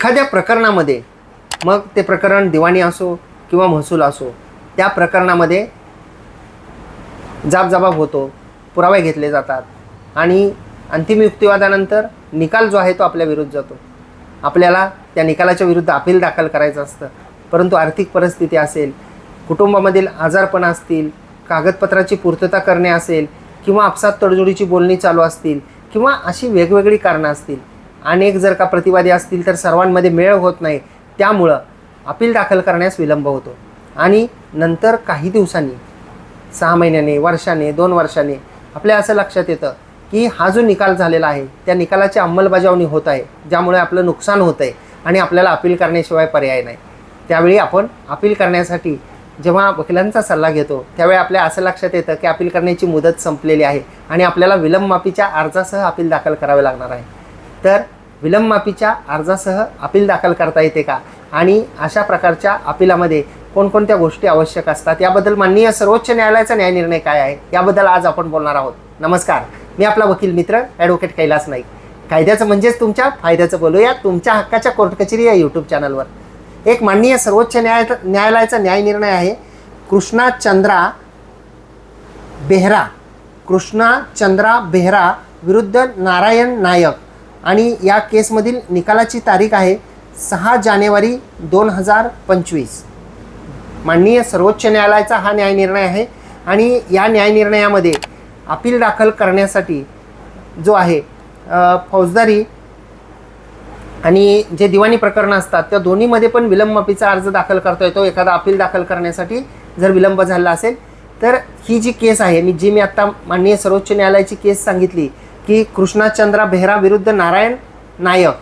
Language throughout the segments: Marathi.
एखाद्या प्रकरणामध्ये मग ते प्रकरण दिवाणी असो किंवा महसूल असो त्या प्रकरणामध्ये जाबजाबाब होतो पुरावे घेतले जातात आणि अंतिम युक्तिवादानंतर निकाल जो आहे तो आपल्या विरुद्ध जातो. आपल्याला त्या निकालाच्या विरुद्ध अपील दाखल करायचं असतं. परंतु आर्थिक परिस्थिती असेल कुटुंबामधील आजारपण असतील कागदपत्राची पूर्तता करणे असेल किंवा आपसात तडजोडीची बोलणी चालू असतील किंवा अशी वेगवेगळी कारणं असतील अनेक जर का प्रतिवादी असतील तर सर्वांमध्ये मेळ होत नाही. त्यामुळं अपील दाखल करण्यास विलंब होतो. आणि नंतर काही दिवसांनी सहा महिन्याने वर्षाने दोन वर्षाने आपल्या असं लक्षात येतं की हा जो निकाल झालेला आहे त्या निकालाची अंमलबजावणी होत आहे ज्यामुळे आपलं नुकसान होत आहे आणि आपल्याला अपील करण्याशिवाय पर्याय नाही. त्यावेळी आपण अपील करण्यासाठी जेव्हा वकिलांचा सल्ला घेतो त्यावेळी आपल्या असं लक्षात येतं की अपील करण्याची मुदत संपलेली आहे आणि आपल्याला विलंब माफीच्या अर्जासह अपील दाखल करावे लागणार आहे. तर विलंब माफीच्या अर्जासह अपील दाखल करता येते का? आणि अशा प्रकारच्या अपिलामध्ये कोणकोणत्या गोष्टी आवश्यक असतात? याबद्दल माननीय सर्वोच्च न्यायालयाचा न्यायनिर्णय काय आहे? याबद्दल आज आपण बोलणार आहोत. नमस्कार. मी आपला वकील मित्र ॲडव्होकेट कैलास नाईक. कायद्याचं म्हणजेच तुमच्या फायद्याचं बोलूया. तुमच्या हक्काच्या कोर्ट कचेरी या यूट्यूब चॅनलवर एक माननीय सर्वोच्च न्याय न्यायालयाचा न्यायनिर्णय आहे. कृष्णा चंद्रा बेहरा. कृष्णा चंद्रा बेहरा विरुद्ध नारायण नायक. आणि या केसमधील निकालाची तारीख आहे सहा जानेवारी दोन हजार पंचवीस. माननीय सर्वोच्च न्यायालयाचा हा न्यायनिर्णय आहे आणि या न्यायनिर्णयामध्ये अपील दाखल करण्यासाठी जो आहे फौजदारी आणि जे दिवाणी प्रकरणं असतात त्या दोन्हीमध्ये पण विलंब माफीचा अर्ज दाखल करता येतो. एखादा अपील दाखल करण्यासाठी जर विलंब झाला असेल तर ही जी केस आहे मी जी मी आत्ता माननीय सर्वोच्च न्यायालयाची केस सांगितली की कृष्णाचंद्रा बेहरा विरुद्ध नारायण नायक.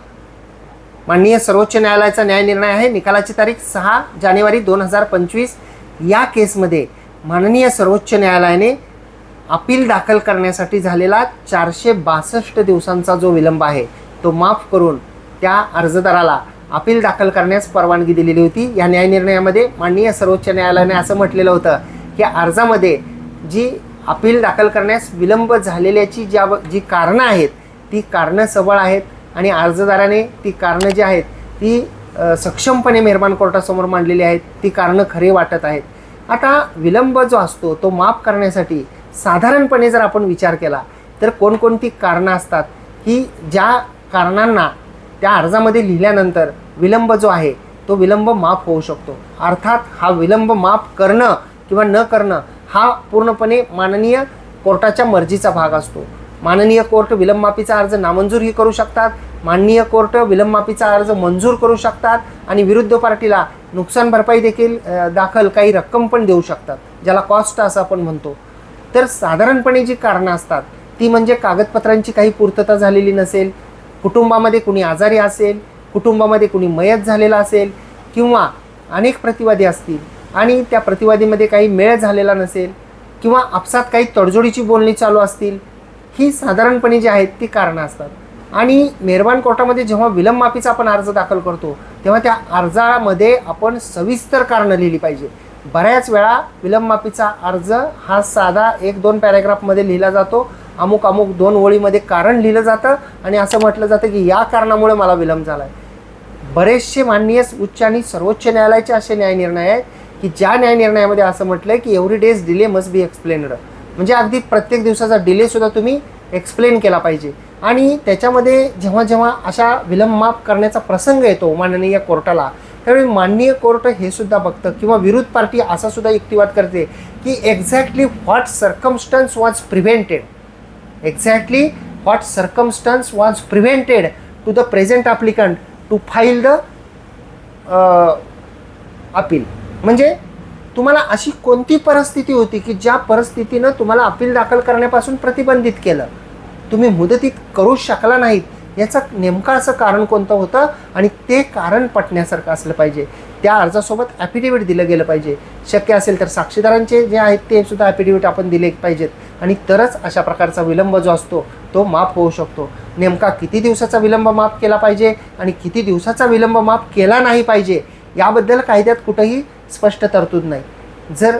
माननीय सर्वोच्च न्यायालयाचा न्यायनिर्णय आहे. निकालाची तारीख सहा जानेवारी दोन हजार पंचवीस. या केसमध्ये माननीय सर्वोच्च न्यायालयाने अपील दाखल करण्यासाठी झालेला चारशे बासष्ट दिवसांचा जो विलंब आहे तो माफ करून त्या अर्जदाराला अपील दाखल करण्यास परवानगी दिलेली होती. या न्यायनिर्णयामध्ये माननीय सर्वोच्च न्यायालयाने असं म्हटलेलं होतं की अर्जामध्ये जी अपील दाखल करण्यास विलंब झालेल्याची ज्या जी कारणं आहेत ती कारणं सबळ आहेत आणि अर्जदाराने ती कारणं जी आहेत ती सक्षमपणे मेहरबान कोर्टासमोर मांडलेली आहेत ती कारणं खरे वाटत आहेत. आता विलंब जो असतो तो माफ करण्यासाठी साधारणपणे जर आपण विचार केला तर कोणकोणती कारणं असतात? की ज्या कारणांना त्या अर्जामध्ये लिहिल्यानंतर विलंब जो आहे तो विलंब माफ होऊ शकतो. अर्थात हा विलंब माफ करणं किंवा न करणं हा पूर्णपणे माननीय कोर्टाच्या मर्जीचा भाग असतो. माननीय कोर्ट विलंबमापीचा अर्ज नामंजूरही करू शकतात माननीय कोर्ट विलंबमापीचा अर्ज मंजूर करू शकतात आणि विरुद्ध पार्टीला नुकसान भरपाई देखील दाखल काही रक्कम पण देऊ शकतात ज्याला कॉस्ट असं आपण म्हणतो. तर साधारणपणे जी कारणं असतात ती म्हणजे कागदपत्रांची काही पूर्तता झालेली नसेल कुटुंबामध्ये कुणी आजारी असेल कुटुंबामध्ये कुणी मयत झालेला असेल किंवा अनेक प्रतिवादी असतील आणि त्या प्रतिवादीमध्ये काही मेळ झालेला नसेल किंवा आपसात काही तडजोडीची बोलणी चालू असतील ही साधारणपणे जी आहेत ती कारणं असतात. आणि मेहरबान कोर्टामध्ये जेव्हा विलंब माफीचा आपण अर्ज दाखल करतो तेव्हा त्या अर्जामध्ये आपण सविस्तर कारणं लिहिली पाहिजे. बऱ्याच वेळा विलंब माफीचा अर्ज हा साधा एक दोन पॅरेग्राफमध्ये लिहिला जातो अमुक अमुक दोन ओळीमध्ये कारण लिहिलं जातं आणि असं म्हटलं जातं की या कारणामुळे मला विलंब झाला आहे बरेचसे माननीय उच्च आणि सर्वोच्च न्यायालयाचे असे न्यायनिर्णय आहेत की ज्या न्यायनिर्णयामध्ये असं म्हटलं आहे की every days delay must be explained. म्हणजे अगदी प्रत्येक दिवसाचा डिलेसुद्धा तुम्ही एक्सप्लेन केला पाहिजे. आणि त्याच्यामध्ये जेव्हा जेव्हा अशा विलंब माफ करण्याचा प्रसंग येतो माननीय कोर्टाला त्यावेळी माननीय कोर्ट हे सुद्धा बघतं किंवा विरोध पार्टी असा सुद्धा युक्तिवाद करते की exactly what circumstance was prevented exactly what circumstance was prevented to the present applicant to file the appeal म्हणजे तुम्हाला अशी कोणती परिस्थिती होती की ज्या परिस्थितीनं तुम्हाला अपील दाखल करण्यापासून प्रतिबंधित केलं? तुम्ही मुदतीत करू शकला नाहीत. याचं नेमकं असं कारण कोणतं होतं? आणि ते कारण पटण्यासारखं असलं पाहिजे. त्या अर्जासोबत ॲफिडेविट दिलं गेलं पाहिजे. शक्य असेल तर साक्षीदारांचे जे आहेत ते सुद्धा ॲफिडेविट आपण दिले पाहिजेत. आणि तरच अशा प्रकारचा विलंब जो असतो तो माफ होऊ शकतो. नेमका किती दिवसाचा विलंब माफ केला पाहिजे? आणि किती दिवसाचा विलंब माफ केला नाही पाहिजे? याबद्दल कायद्यात कुठंही स्पष्ट तरतूद नाही. जर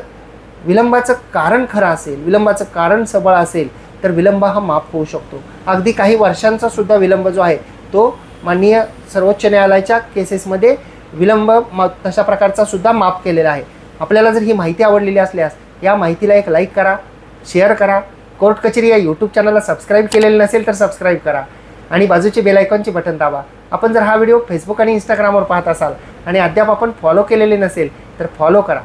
विलंबाचं कारण खरं असेल विलंबाचं कारण सबळ असेल तर विलंब हा माफ होऊ शकतो. अगदी काही वर्षांचा सुद्धा विलंब जो आहे तो माननीय सर्वोच्च न्यायालयाच्या केसेसमध्ये विलंब म तशा प्रकारचा सुद्धा माफ केलेला आहे. आपल्याला जर ही माहिती आवडलेली असल्यास या माहितीला एक लाईक करा शेअर करा. कोर्ट कचेरी या यूट्यूब चॅनलला सबस्क्राईब केलेलं नसेल तर सबस्क्राईब करा. आणि बाजूचे बेलायकॉनचे बटन दाबा. आपण जर हा व्हिडिओ फेसबुक आणि इंस्टाग्रामवर पाहत असाल आणि अद्याप आपण फॉलो केलेले नसेल तर फॉलो करा.